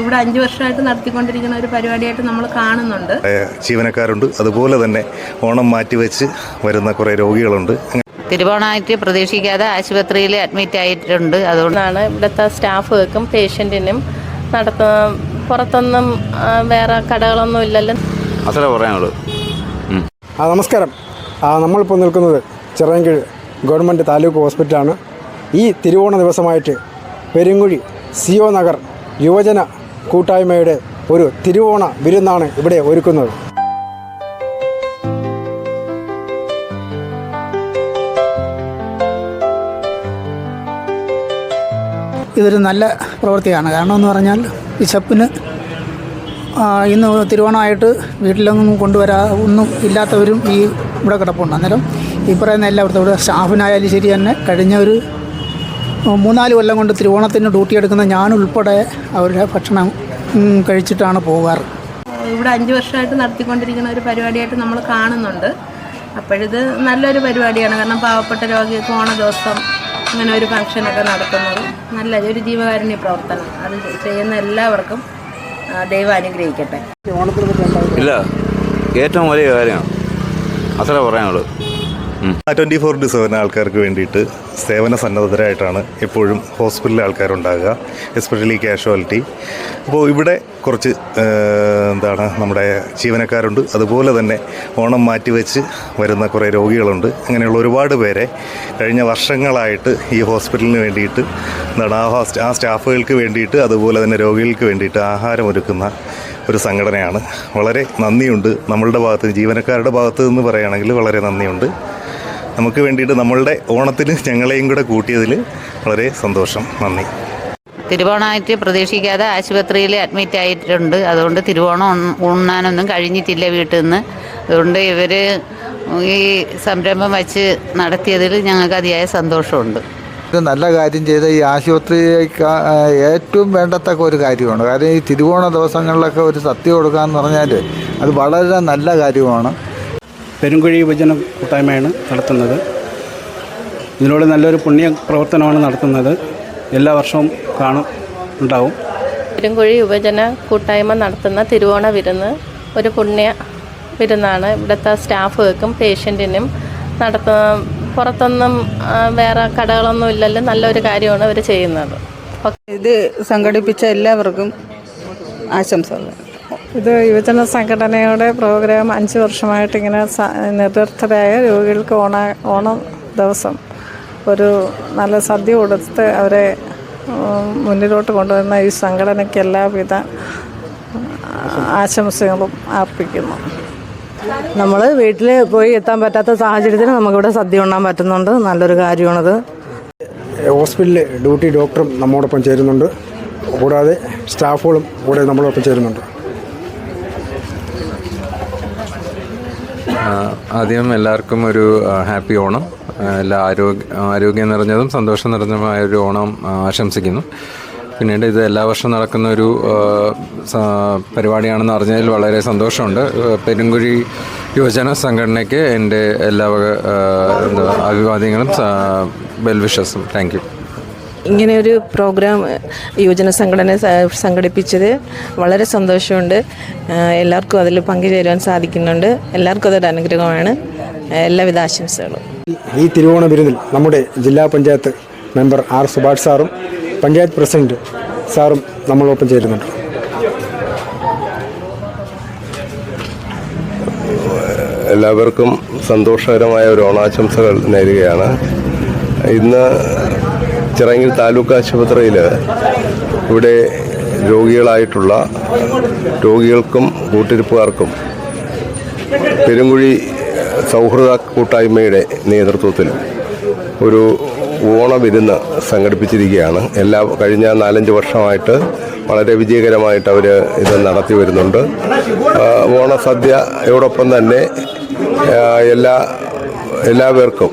ഇവിടെ അഞ്ച് വർഷമായിട്ട് നടത്തിക്കൊണ്ടിരിക്കുന്ന ഒരു പരിപാടിയായിട്ട് നമ്മൾ കാണുന്നുണ്ട്. ജീവനക്കാരുണ്ട്. അതുപോലെ തന്നെ ഓണം മാറ്റിവെച്ച് വരുന്ന കുറേ രോഗികളുണ്ട്. തിരുവോണമായിട്ട് പ്രതീക്ഷിക്കാതെ ആശുപത്രിയിൽ അഡ്മിറ്റ് ആയിട്ടുണ്ട്. അതുകൊണ്ടാണ് ഇവിടുത്തെ സ്റ്റാഫുകൾക്കും പേഷ്യന്റിനും നടത്ത പുറത്തൊന്നും വേറെ കടകളൊന്നും ഇല്ലല്ലോ. അത്ര പറയാനുള്ളൂ. ആ നമസ്കാരം. ആ നമ്മളിപ്പോൾ നിൽക്കുന്നത് ചിറയൻകീഴ് ഗവൺമെന്റ് താലൂക്ക് ഹോസ്പിറ്റലാണ്. ഈ തിരുവോണ ദിവസമായിട്ട് പെരുങ്കുഴി സിഒ നഗർ യുവജന കൂട്ടായ്മയുടെ ഒരു തിരുവോണ വിരുന്നാണ് ഇവിടെ ഒരുക്കുന്നത്. ഇതൊരു നല്ല പ്രവൃത്തിയാണ്. കാരണം എന്ന് പറഞ്ഞാൽ വിശപ്പിന് ഇന്ന് തിരുവോണമായിട്ട് വീട്ടിലൊന്നും കൊണ്ടുവരാ ഒന്നും ഇല്ലാത്തവരും ഈ ഇവിടെ കിടപ്പുണ്ട്. അന്നേരം ഈ പറയുന്ന എല്ലായിടത്തും ഇവിടെ സ്റ്റാഫിനായാലും ശരി തന്നെ കഴിഞ്ഞ ഒരു മൂന്നാൽ കൊല്ലം കൊണ്ട് തിരുവോണത്തിന് ഡ്യൂട്ടി എടുക്കുന്ന ഞാനുൾപ്പെടെ അവരുടെ ഭക്ഷണം കഴിച്ചിട്ടാണ് പോകാറ് ഇവിടെ അഞ്ച് വർഷമായിട്ട് നടത്തിക്കൊണ്ടിരിക്കുന്ന ഒരു പരിപാടിയായിട്ട് നമ്മൾ കാണുന്നുണ്ട്. അപ്പോഴിത് നല്ലൊരു പരിപാടിയാണ്. കാരണം പാവപ്പെട്ട രോഗികൾക്ക് ഓണ ദിവസം അങ്ങനെ ഒരു ഫംഗ്ഷനൊക്കെ നടത്തുന്നത് നല്ല ഒരു ജീവകാരുണ്യ പ്രവർത്തനം. അത് ചെയ്യുന്ന എല്ലാവർക്കും ദൈവം അനുഗ്രഹിക്കട്ടെ. ഇല്ല ഏറ്റവും വലിയ കാര്യമാണ്. അത്ര പറയാനുള്ളൂ. ട്വന്റി ഫോർ ഇന്റു സെവൻ ആൾക്കാർക്ക് വേണ്ടിയിട്ട് സേവന സന്നദ്ധരായിട്ടാണ് എപ്പോഴും ഹോസ്പിറ്റലിലെ ആൾക്കാരുണ്ടാകുക എസ്പെഷ്യലി കാഷ്വാലിറ്റി അപ്പോൾ ഇവിടെ കുറച്ച് എന്താണ് നമ്മുടെ ജീവനക്കാരുണ്ട്. അതുപോലെ തന്നെ ഓണം മാറ്റിവെച്ച് വരുന്ന കുറേ രോഗികളുണ്ട്. അങ്ങനെയുള്ള ഒരുപാട് പേരെ കഴിഞ്ഞ വർഷങ്ങളായിട്ട് ഈ ഹോസ്പിറ്റലിന് വേണ്ടിയിട്ട് എന്താണ് ആ ആ സ്റ്റാഫുകൾക്ക് വേണ്ടിയിട്ട് അതുപോലെ തന്നെ രോഗികൾക്ക് വേണ്ടിയിട്ട് ആഹാരം ഒരുക്കുന്ന ഒരു സംഘടനയാണ്. വളരെ നന്ദിയുണ്ട്. നമ്മളുടെ ഭാഗത്ത് ജീവനക്കാരുടെ ഭാഗത്ത് നിന്ന് പറയുകയാണെങ്കിൽ വളരെ നന്ദിയുണ്ട്. നമുക്ക് വേണ്ടിയിട്ട് നമ്മളുടെ ഓണത്തിന് ഞങ്ങളെയും കൂടെ കൂട്ടിയതിൽ വളരെ സന്തോഷം. നന്ദി. തിരുവോണമായിട്ട് പ്രതീക്ഷിക്കാതെ ആശുപത്രിയിൽ അഡ്മിറ്റ് ആയിട്ടുണ്ട്. അതുകൊണ്ട് തിരുവോണം ഉണ്ണ- ഉണ്ണാനൊന്നും കഴിഞ്ഞിട്ടില്ല വീട്ടിൽ നിന്ന് അതുകൊണ്ട് ഇവർ ഈ സംരംഭം വച്ച് നടത്തിയതിൽ ഞങ്ങൾക്ക് അതിയായ സന്തോഷമുണ്ട്. ഇത് നല്ല കാര്യം ചെയ്ത ഈ ആശുപത്രിക്ക് ഏറ്റവും വേണ്ടത്തക്ക ഒരു കാര്യമാണ്. കാരണം ഈ തിരുവോണ ദിവസങ്ങളിലൊക്കെ ഒരു സത്യം കൊടുക്കുക എന്ന് പറഞ്ഞാൽ അത് വളരെ നല്ല കാര്യമാണ്. പെരുങ്കുഴി യുവജന കൂട്ടായ്മയാണ് നടത്തുന്നത്. ഇതിലൂടെ നല്ലൊരു പുണ്യ പ്രവർത്തനമാണ് നടത്തുന്നത്. എല്ലാ വർഷവും കാണും ഉണ്ടാവും. പെരുങ്കുഴി യുവജന കൂട്ടായ്മ നടത്തുന്ന തിരുവോണ വിരുന്ന് ഒരു പുണ്യ വിരുന്നാണ്. ഇവിടുത്തെ സ്റ്റാഫുകൾക്കും പേഷ്യന്റിനും നടത്തുന്ന പുറത്തൊന്നും വേറെ കടകളൊന്നും ഇല്ലല്ലോ നല്ലൊരു കാര്യമാണ് അവർ ചെയ്യുന്നത്. ഇത് സംഘടിപ്പിച്ച എല്ലാവർക്കും ആശംസകൾ. ഇത് യുവജന സംഘടനയുടെ പ്രോഗ്രാം അഞ്ച് വർഷമായിട്ട് ഇങ്ങനെ നിർദ്ധരായ രോഗികൾക്ക് ഓണ ഓണം ദിവസം ഒരു നല്ല സദ്യ കൊടുത്ത് അവരെ മുന്നിലോട്ട് കൊണ്ടുവരുന്ന ഈ സംഘടനയ്ക്ക് എല്ലാവിധ ആശംസകളും അർപ്പിക്കുന്നു. നമ്മൾ വീട്ടിൽ പോയി എത്താൻ പറ്റാത്ത സാഹചര്യത്തിൽ നമുക്കിവിടെ സദ്യ ഉണ്ണാൻ പറ്റുന്നുണ്ട്. നല്ലൊരു കാര്യമാണത്. ഹോസ്പിറ്റലിലെ ഡ്യൂട്ടി ഡോക്ടറും നമ്മോടൊപ്പം ചേരുന്നുണ്ട്. കൂടാതെ സ്റ്റാഫുകളും കൂടെ നമ്മളോടൊപ്പം ചേരുന്നുണ്ട്. ആദ്യം എല്ലാവർക്കും ഒരു ഹാപ്പി ഓണം. എല്ലാ ആരോഗ്യ ആരോഗ്യം നിറഞ്ഞതും സന്തോഷം നിറഞ്ഞതുമായ ഒരു ഓണം ആശംസിക്കുന്നു. പിന്നീട് ഇത് എല്ലാ വർഷവും നടക്കുന്ന ഒരു പരിപാടിയാണെന്ന് അറിഞ്ഞതിൽ വളരെ സന്തോഷമുണ്ട്. പെരുങ്കുഴി യുവജന സംഘടനയ്ക്ക് എന്റെ എല്ലാ വക എന്താ അഭിവാദ്യങ്ങളും വെൽ വിഷസും താങ്ക് യു. ഇങ്ങനെ ഒരു പ്രോഗ്രാം യുവജന സംഘടന സംഘടിപ്പിച്ചത് വളരെ സന്തോഷമുണ്ട്. എല്ലാവർക്കും അതിൽ പങ്കുചേരുവാൻ സാധിക്കുന്നുണ്ട്. എല്ലാവർക്കും അതൊരു അനുഗ്രഹമാണ്. എല്ലാവിധ ആശംസകളും. ഈ തിരുവോണ വിരുന്നിൽ നമ്മുടെ ജില്ലാ പഞ്ചായത്ത് മെമ്പർ ആർ സുഭാഷ് സാറും പഞ്ചായത്ത് പ്രസിഡന്റ് സാറും നമ്മളോടൊപ്പം ചേരുന്നുണ്ട്. എല്ലാവർക്കും സന്തോഷകരമായ ഒരു ഓണാശംസകൾ നേരുകയാണ്. ഇന്ന് ചിറങ്ങിൽ താലൂക്ക് ആശുപത്രിയിൽ ഇവിടെ രോഗികളായിട്ടുള്ള രോഗികൾക്കും കൂട്ടിരിപ്പുകാർക്കും പെരുങ്കുഴി സൗഹൃദ കൂട്ടായ്മയുടെ നേതൃത്വത്തിൽ ഒരു ഓണവിരുന്ന് സംഘടിപ്പിച്ചിരിക്കുകയാണ്. എല്ലാ കഴിഞ്ഞ നാലഞ്ച് വർഷമായിട്ട് വളരെ വിജയകരമായിട്ട് അവർ ഇത് നടത്തി വരുന്നുണ്ട്. ഓണസദ്യയോടൊപ്പം തന്നെ എല്ലാ എല്ലാവർക്കും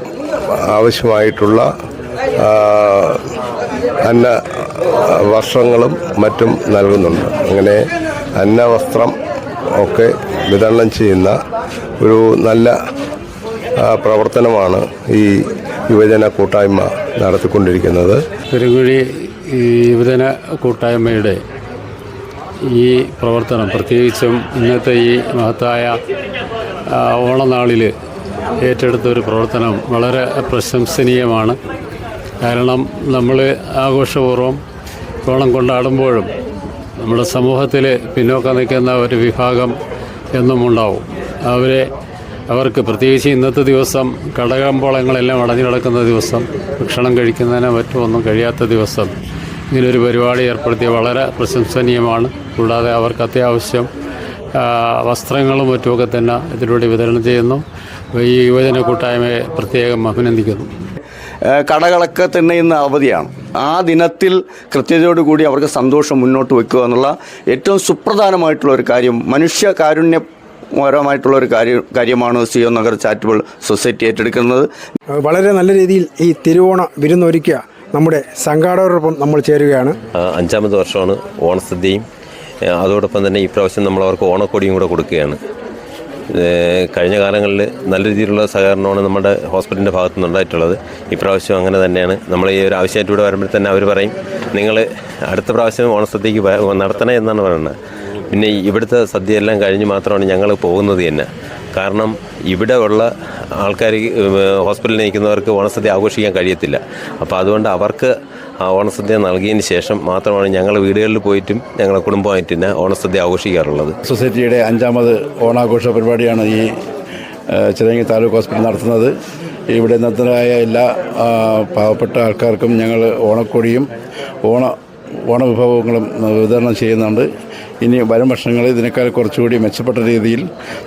ആവശ്യമായിട്ടുള്ള അന്ന വർഷങ്ങളും മറ്റും നൽകുന്നുണ്ട്. അങ്ങനെ അന്ന വസ്ത്രം ഒക്കെ വിതരണം ചെയ്യുന്ന ഒരു നല്ല പ്രവർത്തനമാണ് ഈ യുവജന കൂട്ടായ്മ നടത്തിക്കൊണ്ടിരിക്കുന്നത്. പെരുകുഴി യുവജന കൂട്ടായ്മയുടെ ഈ പ്രവർത്തനം പ്രത്യേകിച്ചും ഇന്നത്തെ ഈ മഹത്തായ ഓണനാളിൽ ഏറ്റെടുത്ത ഒരു പ്രവർത്തനം വളരെ പ്രശംസനീയമാണ്. കാരണം നമ്മൾ ആഘോഷപൂർവം ഓണം കൊണ്ടാടുമ്പോഴും നമ്മുടെ സമൂഹത്തിൽ പിന്നോക്കം നിൽക്കുന്ന ഒരു വിഭാഗം എന്നും ഉണ്ടാവും അവരെ അവർക്ക് പ്രത്യേകിച്ച് ഇന്നത്തെ ദിവസം കടകമ്പോളങ്ങളെല്ലാം അടഞ്ഞു കിടക്കുന്ന ദിവസം ഭക്ഷണം കഴിക്കുന്നതിനോ മറ്റോ ഒന്നും കഴിയാത്ത ദിവസം ഇങ്ങനൊരു പരിപാടി ഏർപ്പെടുത്തിയ വളരെ പ്രശംസനീയമാണ്. കൂടാതെ അവർക്ക് അത്യാവശ്യം വസ്ത്രങ്ങളും മറ്റുമൊക്കെ തന്നെ ഇതിലൂടെ വിതരണം ചെയ്യുന്നു. ഈ യുവജന കൂട്ടായ്മയെ പ്രത്യേകം അഭിനന്ദിക്കുന്നു. കടകളൊക്കെ തന്നെ ഇന്ന് അവധിയാണ്. ആ ദിനത്തിൽ കൃത്യതയോടുകൂടി അവർക്ക് സന്തോഷം മുന്നോട്ട് വെക്കുക എന്നുള്ള ഏറ്റവും സുപ്രധാനമായിട്ടുള്ള ഒരു കാര്യം മനുഷ്യ കാരുണ്യ പരമായിട്ടുള്ള ഒരു കാര്യം കാര്യമാണ് സിയോ നഗർ ചാരിറ്റബിൾ സൊസൈറ്റി ഏറ്റെടുക്കുന്നത്. വളരെ നല്ല രീതിയിൽ ഈ തിരുവോണ വിരുന്നൊരുക്കിയ നമ്മുടെ സംഘാടകരോടൊപ്പം നമ്മൾ ചേരുകയാണ്. അഞ്ചാമത് വർഷമാണ് ഓണസദ്യയും അതോടൊപ്പം തന്നെ ഈ പ്രാവശ്യം നമ്മൾ അവർക്ക് ഓണക്കൊടിയും കൂടെ കൊടുക്കുകയാണ്. കഴിഞ്ഞ കാലങ്ങളിൽ നല്ല രീതിയിലുള്ള സഹകരണമാണ് നമ്മുടെ ഹോസ്പിറ്റലിന്റെ ഭാഗത്തു നിന്നുണ്ടായിട്ടുള്ളത് ഇപ്രാവശ്യം അങ്ങനെ തന്നെയാണ്. നമ്മൾ ഈ ഒരു ആവശ്യമായിട്ട് ഇവിടെ വരുമ്പോൾ തന്നെ അവർ പറയും നിങ്ങൾ അടുത്ത പ്രാവശ്യം ഓണസദ്യക്ക് നടത്തണേ എന്നാണ് പറയുന്നത്. പിന്നെ ഇവിടുത്തെ സദ്യ എല്ലാം കഴിഞ്ഞ് മാത്രമാണ് ഞങ്ങൾ പോകുന്നത് തന്നെ. കാരണം ഇവിടെ ഉള്ള ആൾക്കാർ ഹോസ്പിറ്റലിൽ നിൽക്കുന്നവർക്ക് ഓണസദ്യ ആഘോഷിക്കാൻ കഴിയത്തില്ല. അപ്പോൾ അതുകൊണ്ട് അവർക്ക് ആ ഓണസദ്യ നൽകിയതിന് ശേഷം മാത്രമാണ് ഞങ്ങൾ വീടുകളിൽ പോയിട്ടും ഞങ്ങളുടെ കുടുംബമായിട്ട് തന്നെ ഓണസദ്യ ആഘോഷിക്കാറുള്ളത്. സൊസൈറ്റിയുടെ അഞ്ചാമത് ഓണാഘോഷ പരിപാടിയാണ് ഈ ചിറങ്ങി താലൂക്ക് ഹോസ്പിറ്റൽ നടത്തുന്നത്. ഇവിടെ നിർത്തനായ എല്ലാ പാവപ്പെട്ട ആൾക്കാർക്കും ഞങ്ങൾ ഓണക്കൊടിയും ഓണ ഓണവിഭവങ്ങളും വിതരണം ചെയ്യുന്നുണ്ട്. ഇനി വരും വർഷങ്ങൾ ഇതിനേക്കാൾ കുറച്ചുകൂടി മെച്ചപ്പെട്ട രീതിയിൽ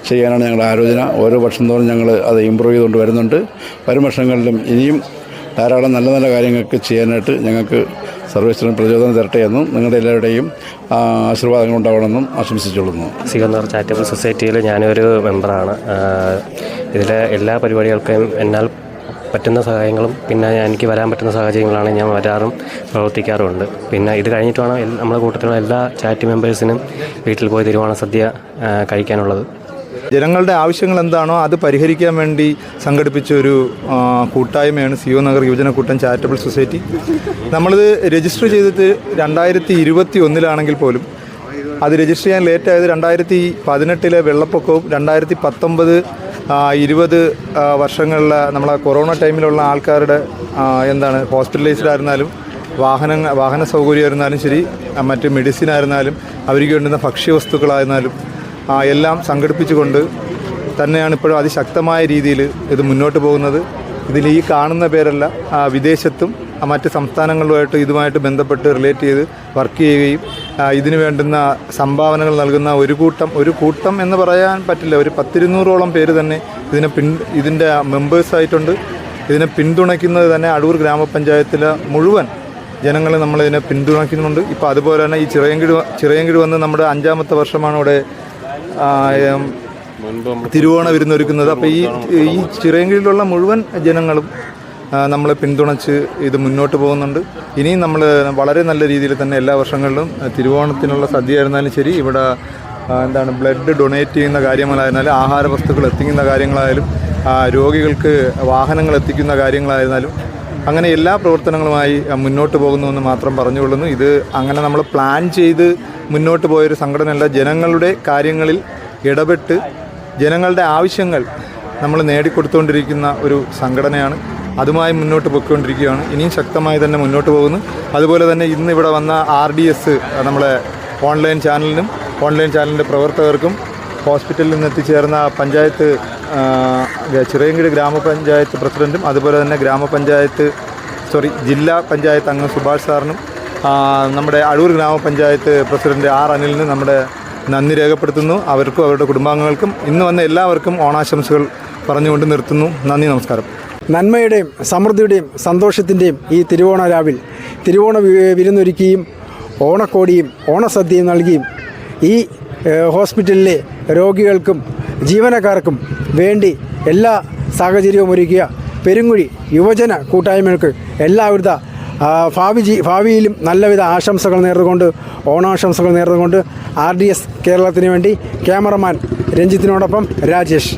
ചെയ്യാനാണ് ഞങ്ങളുടെ ആലോചന. ഓരോ വർഷം തോറും ഞങ്ങൾ അത് ഇമ്പ്രൂവ് ചെയ്തുകൊണ്ട് വരുന്നുണ്ട്. വരും വർഷങ്ങളിലും ഇനിയും ധാരാളം നല്ല നല്ല കാര്യങ്ങൾക്ക് ചെയ്യാനായിട്ട് ഞങ്ങൾക്ക് സർവേശ്വരൻ പ്രചോദനം തരട്ടെ എന്നും നിങ്ങളുടെ എല്ലാവരുടെയും ആശീർവാദങ്ങൾ ഉണ്ടാവണമെന്നും ആശംസിച്ചുകൊള്ളുന്നു. സിഗന്നൂർ ചാരിറ്റബിൾ സൊസൈറ്റിയിൽ ഞാനൊരു മെമ്പറാണ്. ഇതിലെ എല്ലാ പരിപാടികൾക്കും എന്നാൽ പറ്റുന്ന സഹായങ്ങളും പിന്നെ എനിക്ക് വരാൻ പറ്റുന്ന സാഹചര്യങ്ങളാണ് ഞാൻ വരാറും പ്രവർത്തിക്കാറുമുണ്ട്. പിന്നെ ഇത് കഴിഞ്ഞിട്ട് വേണം നമ്മുടെ കൂട്ടത്തിലുള്ള എല്ലാ ചാറ്റ് മെമ്പേഴ്സിനും വീട്ടിൽ പോയി തിരുവോണ സദ്യ കഴിക്കാനുള്ളത്. ജനങ്ങളുടെ ആവശ്യങ്ങൾ എന്താണോ അത് പരിഹരിക്കാൻ വേണ്ടി സംഘടിപ്പിച്ച ഒരു കൂട്ടായ്മയാണ് സിയോ നഗർ യുവജന കൂട്ടം ചാരിറ്റബിൾ സൊസൈറ്റി. നമ്മളിത് രജിസ്റ്റർ ചെയ്തിട്ട് രണ്ടായിരത്തി ഇരുപത്തി ഒന്നിലാണെങ്കിൽ പോലും അത് രജിസ്റ്റർ ചെയ്യാൻ ലേറ്റ് ആയത് രണ്ടായിരത്തി പതിനെട്ടിലെ വെള്ളപ്പൊക്കവും രണ്ടായിരത്തി പത്തൊമ്പത് ഇരുപത് വർഷങ്ങളിലെ നമ്മളെ കൊറോണ ടൈമിലുള്ള ആൾക്കാരുടെ എന്താണ് ഹോസ്പിറ്റലൈസ്ഡ് ആയിരുന്നാലും വാഹന വാഹന സൗകര്യമായിരുന്നാലും ശരി മറ്റ് മെഡിസിൻ ആയിരുന്നാലും അവർക്ക് വേണ്ടുന്ന ഭക്ഷ്യവസ്തുക്കളായിരുന്നാലും എല്ലാം സംഘടിപ്പിച്ചുകൊണ്ട് തന്നെയാണ് ഇപ്പോഴും അതിശക്തമായ രീതിയിൽ ഇത് മുന്നോട്ട് പോകുന്നത്. ഇതിൽ ഈ കാണുന്ന പേരല്ല വിദേശത്തും മറ്റ് സംസ്ഥാനങ്ങളുമായിട്ട് ഇതുമായിട്ട് ബന്ധപ്പെട്ട് റിലേറ്റ് ചെയ്ത് വർക്ക് ചെയ്യുകയും ഇതിനു വേണ്ടുന്ന സംഭാവനകൾ നൽകുന്ന ഒരു കൂട്ടം ഒരു കൂട്ടം എന്ന് പറയാൻ പറ്റില്ല ഒരു പത്തിരുന്നൂറോളം പേര് തന്നെ ഇതിനെ പിൻ ഇതിന്റെ മെമ്പേഴ്സായിട്ടുണ്ട് ഇതിനെ പിന്തുണയ്ക്കുന്നത് തന്നെ അടൂർ ഗ്രാമപഞ്ചായത്തിലെ മുഴുവൻ ജനങ്ങൾ നമ്മളിതിനെ പിന്തുണയ്ക്കുന്നുണ്ട്. ഇപ്പോൾ അതുപോലെ തന്നെ ഈ ചിറയൻകിഴി ചിറയൻകിഴി വന്ന് നമ്മുടെ അഞ്ചാമത്തെ വർഷമാണ് ഇവിടെ തിരുവോണ വിരുന്നൊരുക്കുന്നത്. അപ്പോൾ ഈ ഈ ചിറയങ്കിലുള്ള മുഴുവൻ ജനങ്ങളും നമ്മളെ പിന്തുണച്ച് ഇത് മുന്നോട്ട് പോകുന്നുണ്ട്. ഇനിയും നമ്മൾ വളരെ നല്ല രീതിയിൽ തന്നെ എല്ലാ വർഷങ്ങളിലും തിരുവോണത്തിനുള്ള സദ്യ ആയിരുന്നാലും ശരി ഇവിടെ എന്താണ് ബ്ലഡ് ഡൊണേറ്റ് ചെയ്യുന്ന കാര്യങ്ങളായിരുന്നാലും ആഹാര വസ്തുക്കൾ എത്തിക്കുന്ന കാര്യങ്ങളായാലും രോഗികൾക്ക് വാഹനങ്ങൾ എത്തിക്കുന്ന കാര്യങ്ങളായിരുന്നാലും അങ്ങനെ എല്ലാ പ്രവർത്തനങ്ങളുമായി മുന്നോട്ട് പോകുന്നുവെന്ന് മാത്രം പറഞ്ഞുകൊള്ളുന്നു. ഇത് അങ്ങനെ നമ്മൾ പ്ലാൻ ചെയ്ത് മുന്നോട്ട് പോയൊരു സംഘടനയല്ല. ജനങ്ങളുടെ കാര്യങ്ങളിൽ ഇടപെട്ട് ജനങ്ങളുടെ ആവശ്യങ്ങൾ നമ്മൾ നേടിക്കൊടുത്തുകൊണ്ടിരിക്കുന്ന ഒരു സംഘടനയാണ്. അതുമായി മുന്നോട്ട് പോയിക്കൊണ്ടിരിക്കുകയാണ്. ഇനിയും ശക്തമായി തന്നെ മുന്നോട്ട് പോകുന്നു. അതുപോലെ തന്നെ ഇന്ന് ഇവിടെ വന്ന ആർ ഡി എസ് നമ്മളെ ഓൺലൈൻ ചാനലിനും ഓൺലൈൻ ചാനലിന്റെ പ്രവർത്തകർക്കും ഹോസ്പിറ്റലിൽ നിന്ന് എത്തിച്ചേർന്ന പഞ്ചായത്ത് ആ, ഗ്രാമപഞ്ചായത്ത് പ്രസിഡന്റും അതുപോലെ തന്നെ ഗ്രാമപഞ്ചായത്ത് സോറി ജില്ലാ പഞ്ചായത്ത് അംഗം സുഭാഷ് സാറിനും നമ്മുടെ അടൂർ ഗ്രാമപഞ്ചായത്ത് പ്രസിഡന്റ് ആർ അനിലിന് നമ്മുടെ നന്ദി രേഖപ്പെടുത്തുന്നു. അവർക്കും അവരുടെ കുടുംബാംഗങ്ങൾക്കും ഇന്ന് വന്ന എല്ലാവർക്കും ഓണാശംസകൾ പറഞ്ഞുകൊണ്ട് നിർത്തുന്നു. നന്ദി നമസ്കാരം. നന്മയുടെയും സമൃദ്ധിയുടെയും സന്തോഷത്തിന്റെയും ഈ തിരുവോണ രാവിൽ തിരുവോണ വിരുന്നൊരുക്കിയും ഓണക്കോടിയും ഓണസദ്യയും നൽകിയും ഈ ഹോസ്പിറ്റലിലെ രോഗികൾക്കും ജീവനക്കാർക്കും വേണ്ടി എല്ലാ സാഹചര്യവും ഒരുക്കിയ പെരുങ്കുഴി യുവജന കൂട്ടായ്മകൾക്ക് എല്ലാവിധ ഭാവി ഭാവിയിലും നല്ലവിധ ആശംസകൾ നേർന്നുകൊണ്ട് ഓണാശംസകൾ നേർന്നുകൊണ്ട് ആർ ഡി എസ് കേരളത്തിന് വേണ്ടി ക്യാമറമാൻ രഞ്ജിത്തിനോടൊപ്പം രാജേഷ്.